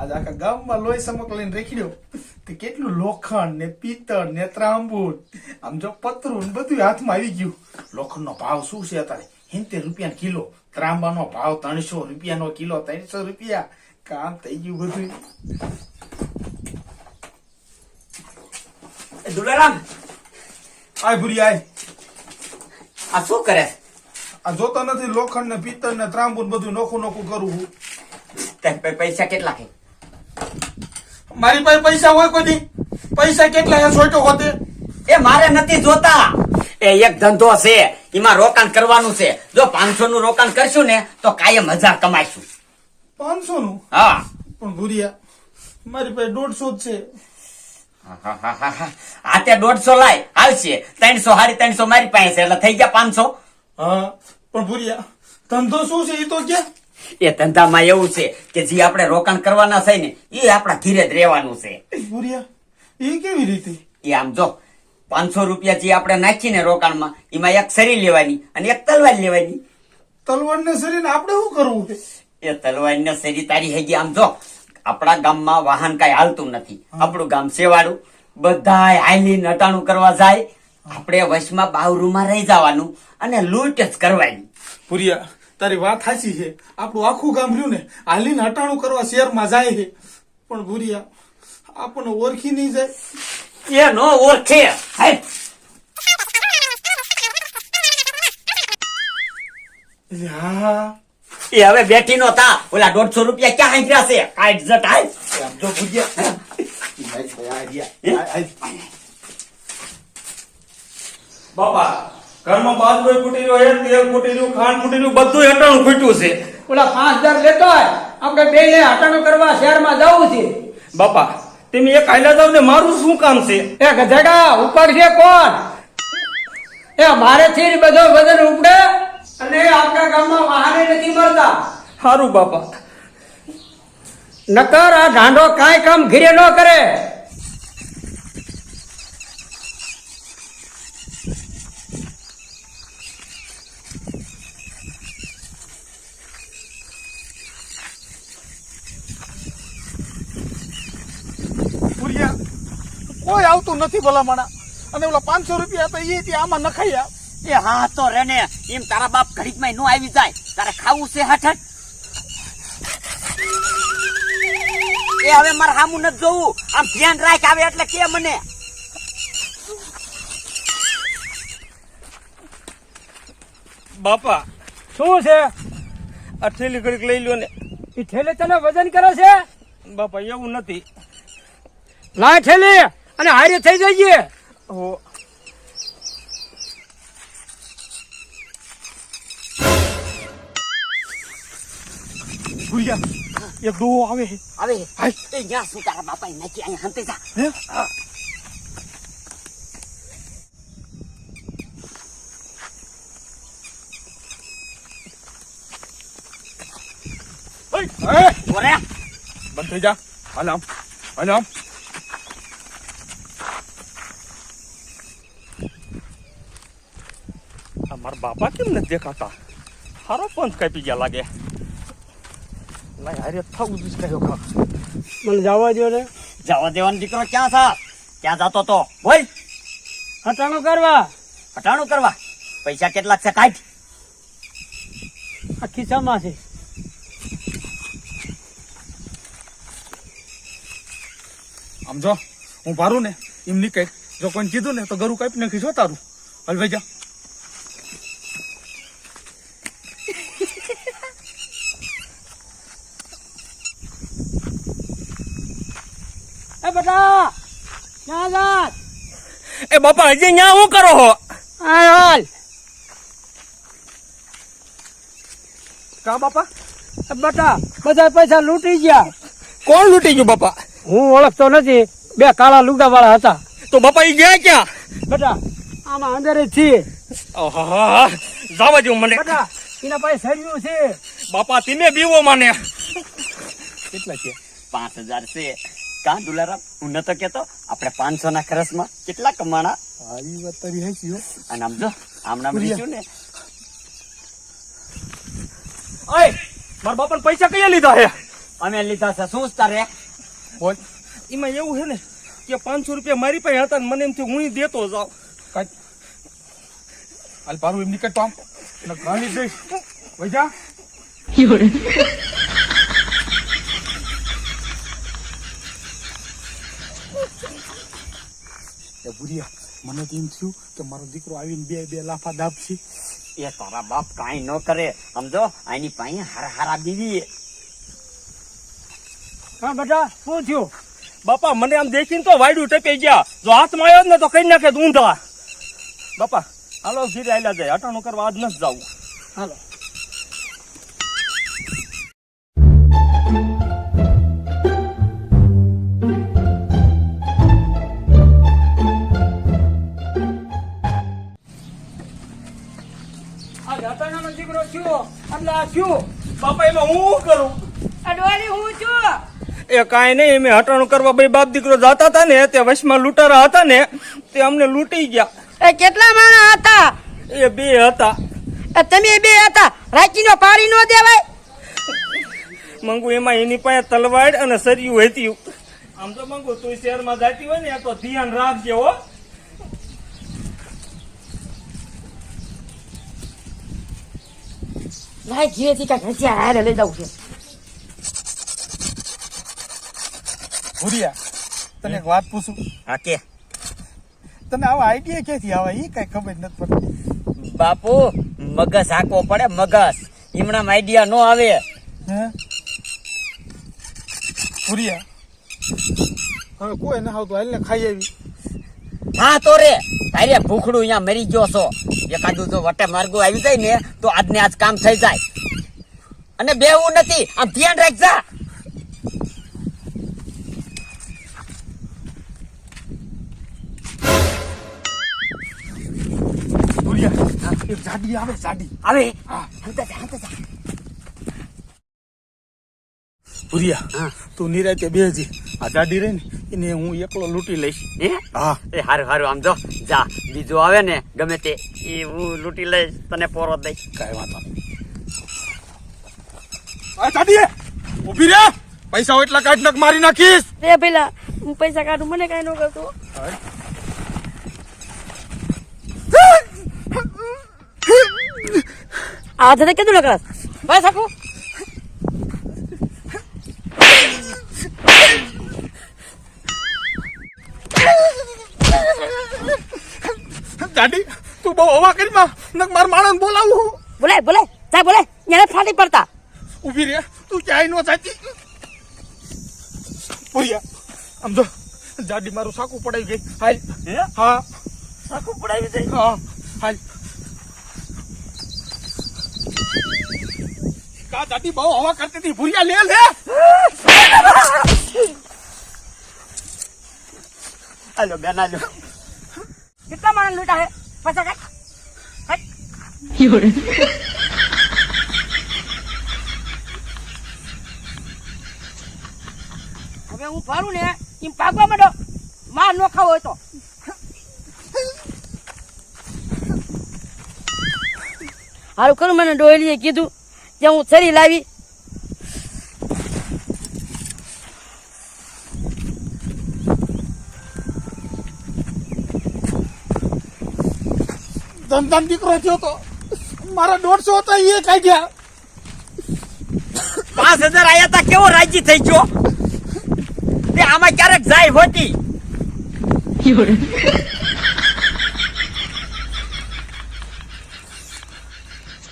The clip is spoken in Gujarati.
આજે આખા ગામમાં લોહી સમક લઈને રેખડ્યો તે કેટલું લોખંડ ને પિત્તળ ને ત્રાંબુ આમ જો પતરું ને બધું હાથમાં આવી ગયું. લોખંડનો ભાવ શું છે અત્યારે? હિંતેર રૂપિયા કિલો. ત્રાંબાનો ભાવ ત્રણસો રૂપિયાનો કિલો. ત્રણસો રૂપિયા. કામ થઈ ગયું બધું દુલારામ. આય ભૂરી આય. આ શું કરે? આ જોતો નથી લોખંડ ને પિત્તળ ને ત્રાંબુ બધું નોખું નોખું કરું પૈસા કેટલા કે? મારી પાસે પૈસા હોય કોઈ પૈસા કેટલા સોટો હોતે? એ મારે નથી જોતા. એ એક ધંધો છે એમાં રોકાણ કરવાનું છે. જો પાંચસો નું રોકાણ કરશું ને તો કાયમ હજાર કમાઈશું. પાંચસો નું હા. પણ ભૂરિયા મારી પાસે દોઢસો જ છે. હા તે દોઢસો લાય. આવશે ત્રણસો હારી ત્રણસો મારી પાસે છે એટલે થઈ ગયા પાંચસો. હા પણ ભૂરિયા ધંધો શું છે એ તો કે? એ ધંધામાં એવું છે કે જે આપણે રોકાણ કરવાના છે ને એ આપણા ઘીરે જ રહેવાનું છે. ભૂરિયા એ કેવી રીતે? એ આમ જો પાંચસો રૂપિયા જે આપણે નાખીને રોકાણમાં એમાં એક સરી લેવાની અને એક તલવાર લેવાની. તલવાર ને સરી આપણે શું કરવું એ તલવાર ને સરી તારી હેગી આમ જો આપણા ગામમાં વાહન કઈ હાલતું નથી. આપણું ગામ સેવાડું. બધા હાલી નટાણું કરવા જાય. આપણે વશમાં બાવરૂમાં રહી જવાનું અને લૂંટ જ કરવાની. ભૂરિયા તારી વાત સાચી છે. આપણું આખું ગામ રહ્યું ને હાલીને હટાણું કરવા શહેરમાં જાય છે. પણ ભૂરિયા આપણને ઓળખી નહીં જાય. એ નો ઓળખે. હાય. એ હવે બેઠી નો તા ઓલા દોઢસો રૂપિયા ક્યાં હાંજ્યા છે? કાઢ જટ આમ જો ભૂરિયા. બાપા ઘરમાં બાજરો ફૂટી રહ્યો હે તેલ ફૂટી રહ્યું ખાંડ ફૂટી રહ્યું બધું હટાણું ફૂટ્યું છે. ઓલા પાંચ હજાર લેતો હોય આપણે બે ને હટાણું કરવા શહેરમાં જવું છે. બાપા તમે એક આયલા જાવ ને મારું શું કામ છે? એ ગધેડા ઉપર છે કોણ? એ મારે થી બધો વજન ઉપડે અને આપણા ગામમાં વાહને નથી મળતા સારું બાપા. નકર આ ઢાંડો કાંઈ કામ ઘીરે ન કરે. આવતું નથી ભલામણા. અને ઓલા પાંચસો રૂપિયા હતા એ ત્યાં આમાં નખાયા. એ હા તો રે ને એમ તારા બાપ ઘડીકમાં નો આવી જાય. તારે ખાવું છે હઠ એ હવે મારે હામું નથી જોવું. આમ ધ્યાન રાખ આવે એટલે કે મને. બાપા શું છે? આ થેલી ઘડીક લઈ લ્યો ને. એ ઠેલે તને વજન કરે છે? બાપા એવું નથી. લાય ઠેલે અને હારે થઈ જઈએ હો ભૂરિયા એક ડોહો આવે છે હવે હાય. એ જ્યાં શું તારા બાપા નાખી અહીંયા હંતે જા હે એ, ઓરે બંધ થઈ જા હાલ આમ હાલ આમ મારા બાપા કેમ નથી દેખાતા? હારો પંથ કાપી ગયા લાગે. લાય હારે થવું જ કયો ખા મને જવા દો ને. જવા દેવાનો દીકરો ક્યાં થા ક્યાં જતો તો? બોલ. હટાણું કરવા. હટાણું કરવા. પૈસા કેટલા છે કાઢ. આ ખિસ્સામાં છે. આમ જો હું ભારું ને એમ નીકળ જો કોઈ કીધું ને તો ગરું કાપી નાખી જો તારું. હલવાઈ જા. એ ક્યાં જાત એ બાપા હજી ન્યા શું કરો હો? હાલ હાલ. કા બાપા? બેટા બધા પૈસા લૂંટી ગયા. કોણ લૂંટી ગયું બાપા? હું ઓળખતો નથી. બે કાળા લુગડા વાળા હતા. તો બાપા ઈ ગયા ક્યાં? બેટા આમાં અંદર જ છીએ. જવા દો મને. બેટા એના પાસે સર્યું છે. બાપા તમે બીવો મને. કેટલા છે? પાંચ હજાર છે. કા દુલારામ હું નતો કેતો આપણે પાંચસો ના ખરસમાં કેટલા કમાણા? હા વાત તારી હાચી હો. અને આમ જો આમ નામ લીધું ને. ઓય મારા બાપાને પૈસા કયા લીધા હે અમે લીધા છે શું તારે બોલ. એમાં એવું છે ને કે પાંચસો રૂપિયા મારી પાસે હતા ને મને એમથી હું દેતો જાઉં. કાંઈ. હાલ પારું એમ નીકળ તો આમ. ને ગાલી દઈશ. વૈજા. ભૂરિયા. મને તો એમ થયું કે મારો દીકરો આવીને બે બે લાફા દાબશે. એ તારા બાપ કાંઈ ન કરે. સમજો? આની પાસે હારા હારા બીવી હા બેટા શું થયું? બાપા મને આમ દેખીને તો વાયડું ટપી ગયા. જો હાથમાં આવ્યો ને તો કઈ નાખે ઊંધા. બાપા હાલો ફીરે આયલા જાય. અટાણું કરવા આજ નથી જવું. હાલો. આ બાપા એમાં હું કરું? અડવાણી હું છું. એ કાંઈ નહીં મેં હટાણું કરવા ભાઈ બાપ દીકરો જતા હતા ને તે વચમાં લૂંટારા હતા ને તે અમને લૂંટી ગયા. એ કેટલા માણસ હતા? એ બે હતા. એ તમે બે હતા. રાખીનો પાડી નો દેવાય. મંગુ એમાં એની પાસે તલવાડ અને સરિયું હતી આમ તો મંગુ તું શહેરમાં જાતી હોય ને તો ધ્યાન રાખજે હો. લાય ઘીરેથી કાંઈક હારે લઈ જવું છે ભૂરિયા તને એક વાત પૂછું હા કે તને આવા આઈડિયા ક્યાંથી આવે એ કઈ ખબર નથી પડતી બાપુ મગજ હાંકવો પડે મગજ ઈમણામ આઈડિયા નો આવે。હે？ભૂરિયા હવે કોઈ ના આવતું હાલ ને ખાઈ આવી. હા તો રે તારે ભૂખડું અહીંયા મરી ગયો છો એકાદું જો વટે માર્ગો આવી જાય ને તો આજને આજ કામ થઈ જાય. અને બેવું નથી આમ ધ્યાન રાખજા. જાડી આવે જાડી. આવે? હા. હંતા જા, હંતા જા. ભૂરિયા. હા. તું નિરાતે બેજી આ દાદી રહી ને એને હું એકલો લૂંટી લઈશ. હે હા. એ હારું હારું. આમ જો જા. બીજો આવે ને ગમે તે. એ હું લૂંટી લઈશ તને પોરો દઈશ. કાંઈ વાંધો નહીં. આ જાડી રે! પૈસા હોય એટલા કાઢ નાખ મારી નાખીશ. એ પેલા હું પૈસા કાઢું મને કાંઈ ન કરતો આ થતે કેટલું લગાડ બસ શકું જાડી તું બહુ હવા કરી માં. નક માર માણસ બોલાવું બોલાય બોલાય જા બોલાય એને ફાટી પડતા. ઊભી રે. તું ક્યાંય નો જાતી. ભૂરિયા આમ જો જાડી મારું સાકું પડાઈ ગઈ. હાલ. હે? હા. સાકું પડાવી દઈશ હા. હાલ. કા જાડી બહુ હવા કરતી હતી? ભૂરિયા લે લે. આલો બેન હાલો. કેટલા માણસ લૂંટા હે? પૈસા કાઢ. હવે હું ફરું ને, એમ ભાગવા માંડો. માર નો ખાવો હોય તો. હારું ખરું મને ડોહલીએ કીધું કે હું છરી લાવી ધંધાન દીકરો થયો તો મારા દોઢસો હતા એ કાઢ્યા પાંચ હજાર આયા તા કેવો રાજી થઈ ગયો? તે આમાં ક્યારેક જાય હોતી.